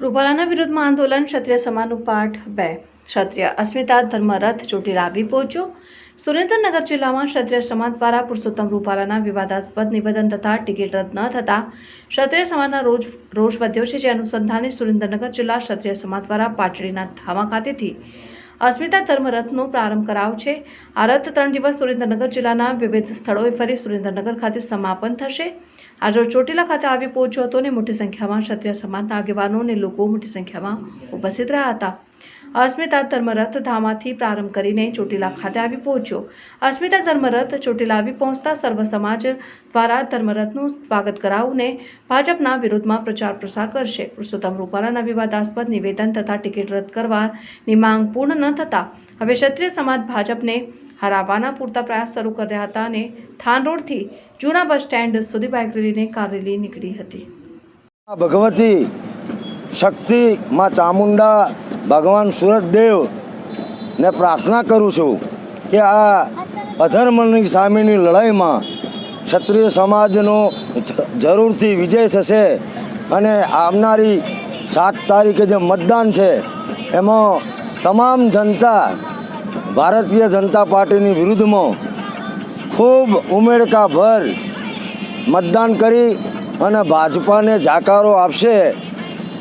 રૂપાલાના વિરુદ્ધમાં આંદોલન ક્ષત્રિય સમાજનું પાઠ બે. ક્ષત્રિય અસ્મિતા ધર્મરથ ચોટીલા આવી પહોંચ્યો. સુરેન્દ્રનગર જિલ્લામાં ક્ષત્રિય સમાજ દ્વારા પુરુષોત્તમ રૂપાલાના વિવાદાસ્પદ નિવેદન તથા ટિકિટ રદ ન થતા ક્ષત્રિય સમાજના રોજ રોષ વધ્યો છે. જે અનુસંધાને સુરેન્દ્રનગર જિલ્લા ક્ષત્રિય સમાજ દ્વારા પાટડીના ધામા ખાતેથી અસ્મિતા ધર્મરથનો પ્રારંભ કરાવ છે. આ રથ ત્રણ દિવસ સુરેન્દ્રનગર જિલ્લાના વિવિધ સ્થળોએ ફરી સુરેન્દ્રનગર ખાતે સમાપન થશે. આજે ચોટીલા ખાતે આવી પહોંચ્યો હતો અને મોટી સંખ્યામાં ક્ષત્રિય સમાજના આગેવાનો અને લોકો મોટી સંખ્યામાં ઉપસ્થિત રહ્યા હતા. અસ્મિતા ધર્મરથ ધામાથી પ્રારંભ કરીને ચોટીલા ખાતે આવી પહોંચ્યો. અસ્મિતા ધર્મરથ ચોટીલા આવી પહોંચતા સર્વ સમાજ દ્વારા ધર્મરથનું સ્વાગત કરાવને ભાજપના વિરોધમાં પ્રચાર પ્રસાર કરશે. પુરુષોત્તમ રૂપાલાના વિવાદાસ્પદ નિવેદન તથા ટિકિટ રદ કરવાની માંગ પૂર્ણ ન થતા હવે ક્ષત્રિય સમાજ ભાજપને હરાવવાના પૂરતા પ્રયાસ શરૂ કર્યા હતા અને થાન રોડથી જૂના બસ સ્ટેન્ડ સુધી બાઇક રેલીને કાર રેલી નીકળી હતી. ભગવતી શક્તિ માં ચામુંડા ભગવાન સુરતદેવ ને પ્રાર્થના કરું છું કે આ અધર્મની સામેની લડાઈમાં ક્ષત્રિય સમાજનો જરૂરથી વિજય થશે અને આવનારી સાત તારીખે જે મતદાન છે, એમાં તમામ જનતા, ભારતીય જનતા પાર્ટીની વિરુદ્ધમાં ખૂબ ઉમેળકાભર મતદાન કરી અને ભાજપાને જાકારો આપશે.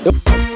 呦